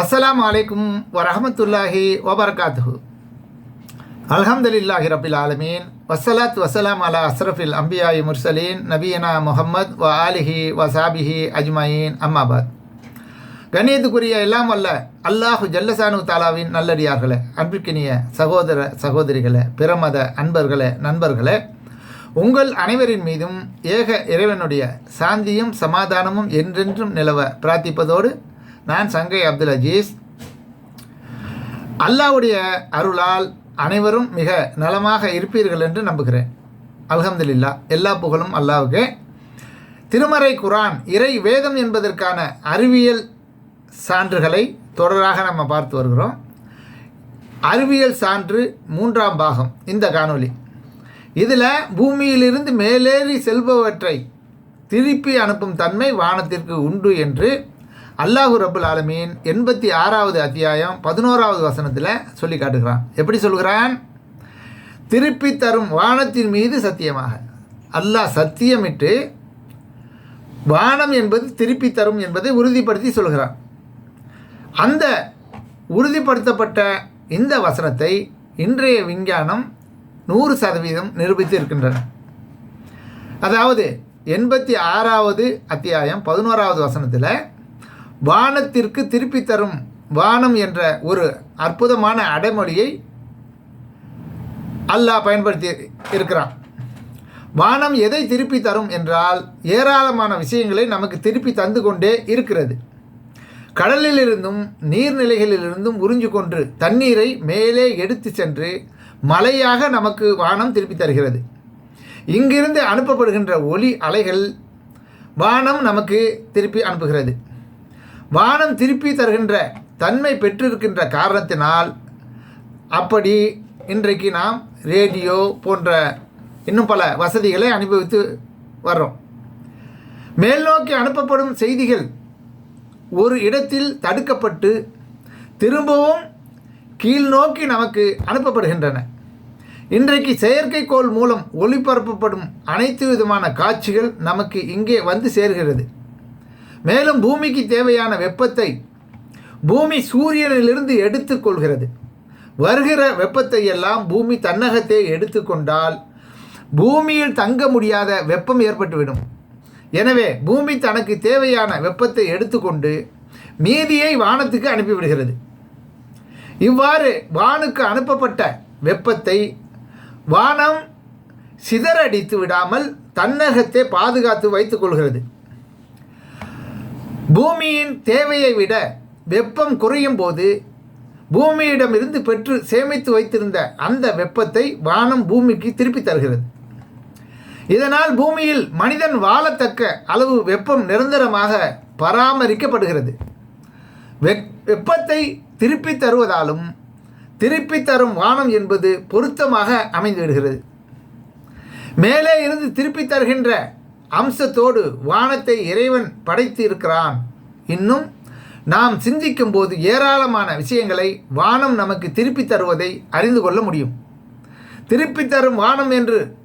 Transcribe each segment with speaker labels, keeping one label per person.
Speaker 1: அஸ்லாம் அலைக்கும் வரஹமத்துல்லாஹி வபர்காத்து அல்ஹம்துலில்லாஹி ரபில் ஆலமீன். வசலாத் வசலாம் அலா அஸ்ரஃபில் அம்பியாயி முர்சலீன். நபியனா முஹம்மத் வ ஆலிஹி வ சாபிஹி அஜ்மாயின். அம்மாபாத் கணியத்துக்குரிய எல்லாம் அல்ல அல்லாஹு ஜல்லசானு தாலாவின் நல்லடியார்களே அன்பிற்கினிய சகோதர சகோதரிகளே பிரமத அன்பர்களே நண்பர்களே உங்கள் அனைவரின் மீதும் ஏக இறைவனுடைய சாந்தியும் சமாதானமும் என்றென்றும் நிலவ பிரார்த்திப்பதோடு நான் சங்கை அப்துல் அஜீஸ். அல்லாவுடைய அருளால் அனைவரும் மிக நலமாக இருப்பீர்கள் என்று நம்புகிறேன். அல்ஹம்துலில்லா எல்லா புகழும் அல்லாவுக்கு. திருமறை குரான் இறை வேதம் என்பதற்கான அறிவியல் சான்றுகளை தொடராக நம்ம பார்த்து வருகிறோம். அறிவியல் சான்று மூன்றாம் பாகம் இந்த காணொளி. இதில் பூமியிலிருந்து மேலேறி செல்பவற்றை திருப்பி அனுப்பும் தன்மை வானத்திற்கு உண்டு என்று அல்லாஹு ரபுல் ஆலமீன் எண்பத்தி ஆறாவது அத்தியாயம் பதினோராவது வசனத்தில் சொல்லி காட்டுகிறான். எப்படி சொல்கிறான்? திருப்பி தரும் வானத்தின் மீது சத்தியமாக. அல்லாஹ் சத்தியமிட்டு வானம் என்பது திருப்பி தரும் என்பதை உறுதிப்படுத்தி சொல்கிறான். அந்த உறுதிப்படுத்தப்பட்ட இந்த வசனத்தை இன்றைய விஞ்ஞானம் நூறு சதவீதம் நிரூபித்து இருக்கின்றன. அதாவது எண்பத்தி ஆறாவது அத்தியாயம் பதினோராவது வசனத்தில் வானத்திற்கு திருப்பி தரும் வானம் என்ற ஒரு அற்புதமான அடைமொழியை அல்லாஹ் பயன்படுத்தி இருக்கிறான். வானம் எதை திருப்பி தரும் என்றால் ஏராளமான விஷயங்களை நமக்கு திருப்பி தந்து கொண்டே இருக்கிறது. கடலிலிருந்தும் நீர்நிலைகளிலிருந்தும் உறிஞ்சு கொண்டு தண்ணீரை மேலே எடுத்து சென்று மலையாக நமக்கு வானம் திருப்பி தருகிறது. இங்கிருந்து அனுப்பப்படுகின்ற ஒளி அலைகள் வானம் நமக்கு திருப்பி அனுப்புகிறது. வானம் திருப்பி தருகின்ற தன்மை பெற்றிருக்கின்ற காரணத்தினால் அப்படி இன்றைக்கு நாம் ரேடியோ போன்ற இன்னும் பல வசதிகளை அனுபவித்து வர்றோம். மேல் நோக்கி அனுப்பப்படும் செய்திகள் ஒரு இடத்தில் தடுக்கப்பட்டு திரும்பவும் கீழ் நோக்கி நமக்கு அனுப்பப்படுகின்றன. இன்றைக்கு செயற்கைக்கோள் மூலம் ஒளிபரப்பப்படும் அனைத்து விதமான காட்சிகள் நமக்கு இங்கே வந்து சேர்கிறது. மேலும் பூமிக்கு தேவையான வெப்பத்தை பூமி சூரியனிலிருந்து எடுத்துக்கொள்கிறது வருகிற வெப்பத்தை எல்லாம் பூமி தன்னகத்தை எடுத்துக்கொண்டால் பூமியில் தங்க முடியாத வெப்பம் ஏற்பட்டுவிடும். எனவே பூமி தனக்கு தேவையான வெப்பத்தை எடுத்துக்கொண்டு மீதியை வானத்துக்கு அனுப்பிவிடுகிறது. இவ்வாறு வானுக்கு அனுப்பப்பட்ட வெப்பத்தை வானம் சிதறடித்து விடாமல் தன்னகத்தை பாதுகாத்து வைத்துக்கொள்கிறது பூமியின் தேவையை விட வெப்பம் குறையும் போது பூமியிடமிருந்து பெற்று சேமித்து வைத்திருந்த அந்த வெப்பத்தை வானம் பூமிக்கு திருப்பி தருகிறது. இதனால் பூமியில் மனிதன் வாழத்தக்க அளவு வெப்பம் நிரந்தரமாக பராமரிக்கப்படுகிறது. வெப்பத்தை திருப்பி தருவதாலும் திருப்பி தரும் வானம் என்பது பொருத்தமாக அமைந்துவிடுகிறது மேலே இருந்து திருப்பி தருகின்ற அம்சத்தோடு வானத்தை இறைவன் படைத்து இருக்கிறான் இன்னும் நாம் சிந்திக்கும் போது ஏராளமான விஷயங்களை வானம் நமக்கு திருப்பி தருவதை அறிந்து கொள்ள முடியும். திருப்பி தரும் வானம் என்று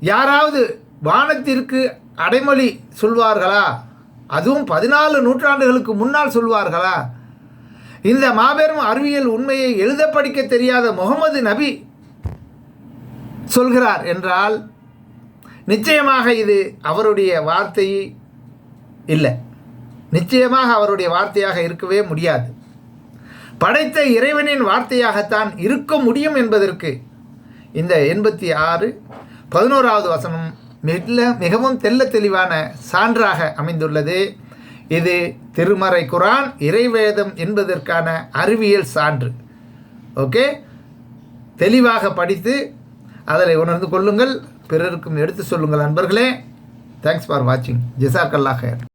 Speaker 1: யாராவது வானத்திற்கு அடைமொழி சொல்வார்களா? அதுவும் பதினாலு நூற்றாண்டுகளுக்கு முன்னால் சொல்வார்களா? இந்த மாபெரும் அறிவியல் உண்மையை எழுத படிக்க தெரியாத முகமது நபி சொல்கிறார் என்றால் நிச்சயமாக இது அவருடைய வார்த்தை இல்லை. நிச்சயமாக அவருடைய வார்த்தையாக இருக்கவே முடியாது. படைத்த இறைவனின் வார்த்தையாகத்தான் இருக்க முடியும் என்பதற்கு இந்த எண்பத்தி ஆறு பதினோராவது வசனம் மிக மிகவும் தெல்ல தெளிவான சான்றாக அமைந்துள்ளது. இது திருமறை குரான் இறைவேதம் என்பதற்கான அறிவியல் சான்று. ஓகே? தெளிவாக படித்து அதனை உணர்ந்து கொள்ளுங்கள். பிறருக்கும் எடுத்து சொல்லுங்கள் நண்பர்களே தேங்க்ஸ் ஃபார் வாட்சிங் ஜிசாக்கல்லா ஹேர்.